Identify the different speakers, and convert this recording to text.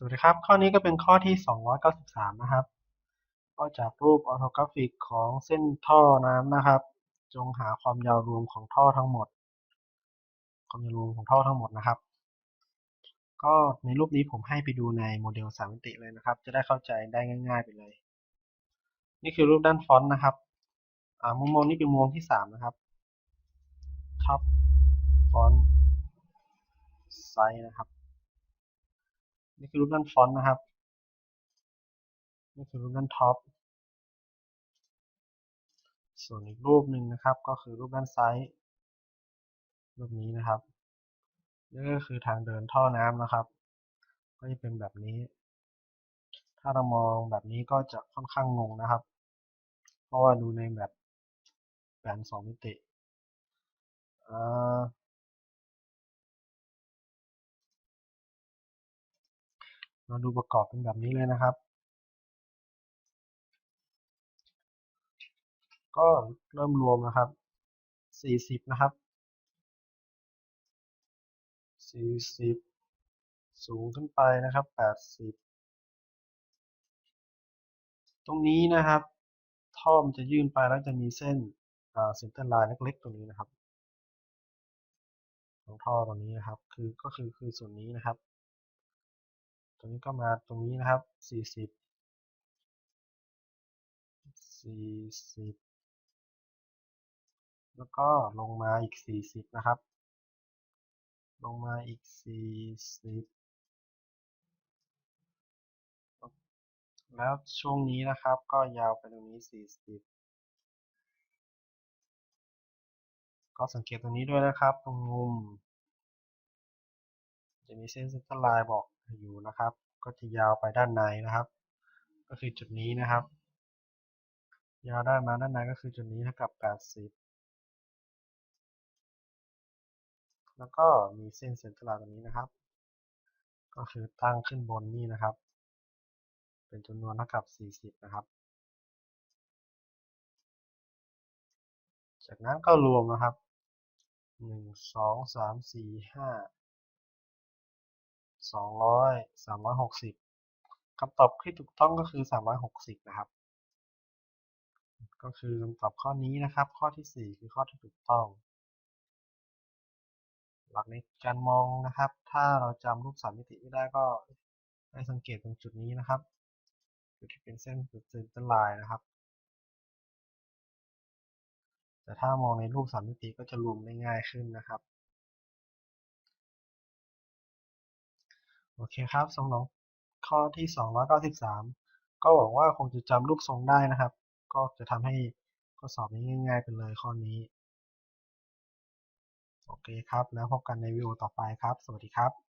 Speaker 1: สวัสดีครับ ข้อนี้ก็เป็นข้อที่ 293 นะครับ ก็จากรูปออโทกราฟิกของเส้นท่อน้ำนะครับ จงหาความยาวรวมของท่อทั้งหมด ความยาวรวมของท่อทั้งหมดนะครับ ก็ในรูปนี้ผมให้ไปดูในโมเดลสามมิติเลยนะครับ จะได้เข้าใจได้ง่าย ๆ ไปเลย นี่คือรูปด้านฟอนต์นะครับมุมมองนี้เป็นมุมที่ 3 นะครับท็อปฟอนต์ไซส์นะครับ นี่คือรูปด้านฟอนต์นะครับนี่คือรูปด้านท็อปส่วนอีกรูปหนึ่งนะครับ ก็คือรูปด้านซ้ายรูปนี้นะครับนี่ก็คือทางเดินท่อน้ำนะครับ ก็จะเป็นแบบนี้ ถ้าเรามองแบบนี้ก็จะค่อนข้างงงนะครับ เพราะว่าดูในแบบแผนสองมิติ เราดูประกอบเป็นแบบนี้เลยนะครับ ก็เริ่มรวมนะครับ 40 นะครับ 40 สูงขึ้นไปนะครับ 80 ตรงนี้นะครับ ท่อมจะยื่นไปแล้วจะมีเส้นเส้นเตอร์ไลน์เล็กๆตรงนี้นะครับของท่อตรงนี้นะครับ คือก็คือคือส่วนนี้นะครับ ตรงนี้ก็มาตรงนี้นะครับ40 40แล้วก็ลงมาอีก40นะครับ ลงมาอีก40แล้วช่วงนี้นะครับ ก็ยาวไปตรงนี้40ก็สังเกตตรงนี้ด้วยนะครับ ตรงมุม จะมีเส้นเส้นตลายบอกอยู่นะครับ ก็จะยาวไปด้านในนะครับ ก็คือจุดนี้นะครับ ยาวได้มาด้านในก็คือจุดนี้เท่ากับ 80 แล้วก็มีเส้นเส้นตลาดตรงนี้นะครับ ก็คือตั้งขึ้นบนนี่นะครับ เป็นจำนวนเท่ากับ 40 นะครับจากนั้นก็รวมนะครับ 200 360คำตอบที่ถูกต้องก็คือ360นะครับ ก็คือคำตอบข้อนี้นะครับ ข้อที่4คือข้อที่ถูกต้อง หลักในการมองนะครับ ถ้าเราจำรูปสามมิติไม่ได้ก็ให้สังเกตตรงจุดนี้นะครับจุดที่เป็นเส้นเส้นตลายนะครับ แต่ถ้ามองในรูปสามมิติก็จะรวมได้ง่ายขึ้นนะครับ โอเคครับสำหรับข้อที่ 293 ก็หวังว่าคงจะจำรูปทรงได้นะครับ ก็จะทำให้ข้อสอบนี้ง่ายๆไปเลยข้อนี้ โอเคครับ แล้วพบกันในวิดีโอต่อไปครับ สวัสดีครับ